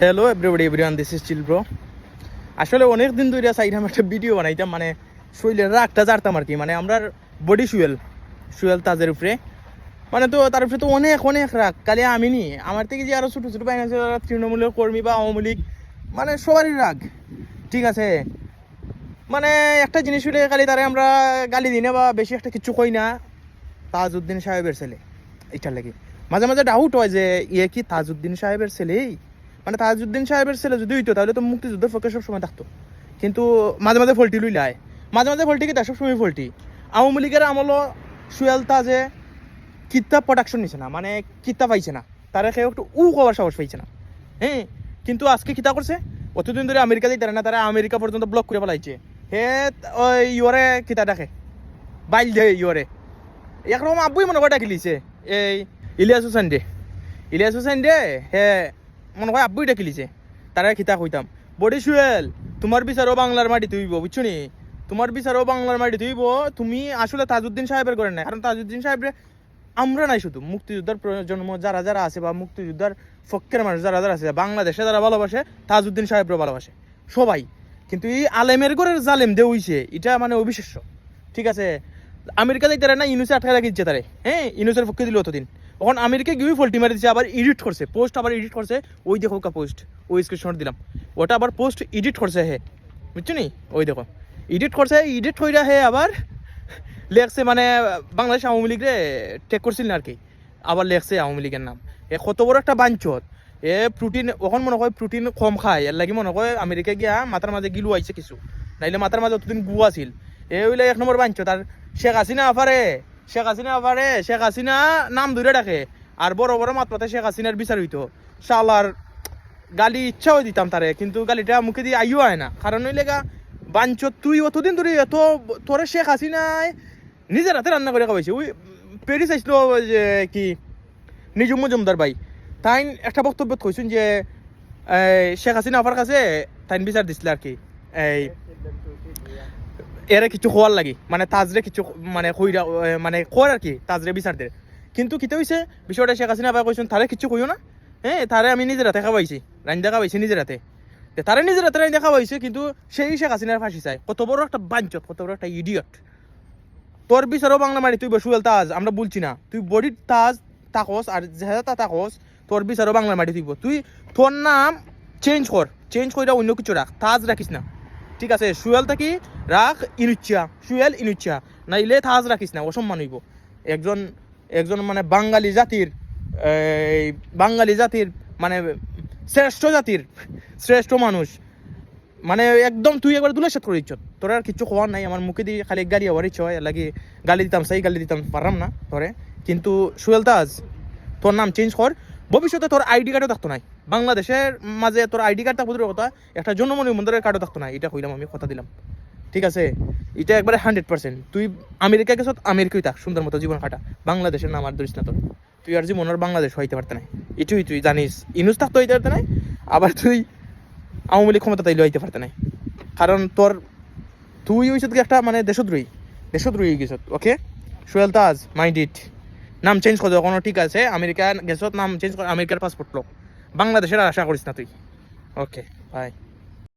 Hello everybody everyone this is chill bro আসলে অনেক দিন ধরে চাইলাম একটা ভিডিও বানাইতাম মানে শরীরের রাগটা জারতাম আর কি। মানে আমরা বডি শুয়েল শুয়েল তাজের উপরে। মানে তো তার উপরে তো অনেক অনেক রাগ। কালি আমি নি। আমার থেকে যে আরও ছোটো ছোটো বাইন আছে যারা তৃণমূলের কর্মী বা আওয়ামী লীগ মানে সবারই রাগ। ঠিক আছে? মানে একটা জিনিস হলে খালি তারে আমরা গালি দিই না বা বেশি একটা কিছু কই না। তাজউদ্দিন সাহেবের ছেলে, এটার লাগে। মাঝে মাঝে ডাউট হয় যে ইয়ে কি তাজউদ্দিন সাহেবের ছেলেই? মানে তাজউদ্দিন সাহেবের ছেলে যদি হইতো, তাহলে তো মুক্তিযুদ্ধের পক্ষে সবসময় থাকতো। কিন্তু মাঝে মাঝে ফল্টি লুই লাই মাঝে মাঝে ফল্টি কি তার সবসময় ফল্টি? আওয়ামী লীগের আমলও সুয়েল তাজে কিতাব প্রোডাকশন নিছে না মানে কিতাব পাইছে না। তারা কেউ একটু উ কবার সাহস পাইছে না। হ্যাঁ কিন্তু আজকে কিতা করছে? অতদিন ধরে আমেরিকা দিতে না, তারা আমেরিকা পর্যন্ত ব্লক করে ফেলাইছে। হে, ওই ইয়রে কিতা ডাকে বাইল দে ইয়রে একরকম আব্বুই মনে করে ডাকিলিছে এই ইলিয়াস হুসেন দে। ইলিয়াস হুসেন দে, হে মনে হয় আব্বুই ডাকিলিছে তারা খিতা কইতাম বডি সুয়েল তোমার বিচারও বাংলার মাটি তুইব বুঝছ নি? তোমার বিচারও বাংলার মাটি তুইব তুমি আসলে তাজউদ্দিন সাহেবের করে নাই। কারণ তাজউদ্দিন সাহেবের আমরা নাই শুধু। মুক্তিযোদ্ধার প্রজন্ম যারা যারা আছে বা মুক্তিযোদ্ধার পক্ষের মানুষ যারা যারা আছে, বাংলাদেশে যারা ভালোবাসে, তাজউদ্দিন সাহেবরা ভালোবাসে। সবাই। কিন্তু এই আলেমের ঘরের জালেম দে হইছে, এটা মানে অবিশ্বাস্য। ঠিক আছে? আমেরিকা যাইতে না ইউনুসে আটকা লাগিয়েছে তারে। হ্যাঁ ইউনুসের পক্ষে দিল অতদিন। তখন আমেরিকা গিয়ে ফল্টি মারি দিচ্ছে আবার এডিট করছে পোস্ট আবার এডিট করছে। ওই দেখো কা পোস্ট ওই স্ক্রিনশট দিলাম। ওটা আবার পোস্ট এডিট করছে হে। বুঝছ নি? ওই দেখো। এডিট করছে এডিট কইরা হে আবার লেখছে মানে বাংলাদেশ আওয়ামী লীগরে টেক করছিল না আর কি। আবার লেখছে আওয়ামী লীগের নাম। এ কত বড় একটা বাঞ্চত। এ প্রোটিন ওখান মনে হয় প্রোটিন কম খায়। এর লাগি মনে হয় আমেরিকা গিয়া মাথার মাঝে গিলু আইছে কিছু। নাইলে মাথার মাঝে অতদিন গু আছিল। এ হইলে এক নম্বর বাঞ্চত। আর শেখ হাসিনা আফারে শেখ হাসিনা আফারে শেখ হাসিনা নাম ধরে ডাকে। আর বড় বড় মাত্রাতে শেখ হাসিনার বিচার হইতো। শালার গালি ইচ্ছাও দিতাম তারে, কিন্তু গালিটা মুখে দিয়ে আইও আয় না। কারণ হইলে গা বাঞ্চ তুই অতদিন ধরে এত তোরে শেখ হাসিনায় নিজের হাতে রান্না করে খাওয়াইছে। ওই পেরিস আসলো যে কি নিজুম মজুমদার ভাই। তাই একটা বক্তব্য কইছেন যে শেখ হাসিনা আপার কাছে, তাই বিচার দিছিল আর কি। এই এরা কিছু হওয়ার লাগি মানে তাজরে কিছু মানে মানে কর আর কি তাজরে বিচার দে কিন্তু কিতে হইছে বিষয়টা শেখ হাসিনা আবার কইছেন তারে কিছু কইও না হ্যাঁ তারে আমি নিজের হাতে খাওয়াইছি রান্দা খাওয়াইছি নিজের হাতে তারে নিজের হাতে রান্দা খাওয়াইছে কিন্তু সেই শেখ হাসিনার ফাঁসি চায় কত বড় একটা বাঞ্চত, কত বড় একটা ইডিয়ট তোর বিচারও বাংলা মারি তুই বসুয়েল তাজ, আমরা বলছি না। তুই বডির তাজ তাকস আর যেহেতু তাকস তোর বিচারও বাংলা মাটি তুইব। তুই তোর নাম চেঞ্জ কর চেঞ্জ করে অন্য কিছু রাখ তাজ রাখিস না। ঠিক আছে সুয়েল থাকি রাখ ইনুচ্ছা সুয়েল ইনুচ্ছা। নাইলে তাজ রাখিস না, অসম্মান হইব। একজন একজন মানে বাঙালি জাতির এই, বাঙালি জাতির মানে শ্রেষ্ঠ জাতির শ্রেষ্ঠ মানুষ মানে একদম তুই একবার দুলে সাত করে দিচ্ছ তোর আর কিছু খোয়ার নাই আমার মুখে দিয়ে খালি গালি আবার ইচ্ছা হয় লাগে গালি দিতাম সেই গালি দিতাম পারলাম না তোরে কিন্তু সুয়েল তাজ তোর নাম চেঞ্জ কর ভবিষ্যতে তোর আইডি কার্ডও থাকতো নাই। বাংলাদেশের মাঝে তোর আইডি কার্ড থাকব কথা একটা জন্মমণি মন্দিরের কার্ডও থাকতো না এটা কইলাম আমি, কথা দিলাম। ঠিক আছে? এটা একবারে হান্ড্রেড পার্সেন্ট তুই আমেরিকা গেছ, আমেরিকাই থাক, সুন্দর মতো জীবন কাটা। বাংলাদেশের নাম আর ধরিস না তোর। তুই আর জীবন আর বাংলাদেশ হইতে পারতে নাই। এটুই তুই জানিস। ইনুস থাকতো হইতে পারতে নাই, আবার তুই আওয়ামী লীগ ক্ষমতা তাইলে হইতে পারতে নাই। কারণ তোর, তুই হইছ কি একটা মানে দেশদ্রোহী। দেশদ্রোহী গেছ ওকে সোহেল তাজ মাইন্ড ইট নাম চেঞ্জ করে কোনো ঠিক আছে আমেরিকা গেছত নাম চেঞ্জ করে আমেরিকার পাসপোর্ট লোক বাংলাদেশের আশা করিস না তুই? Okay bye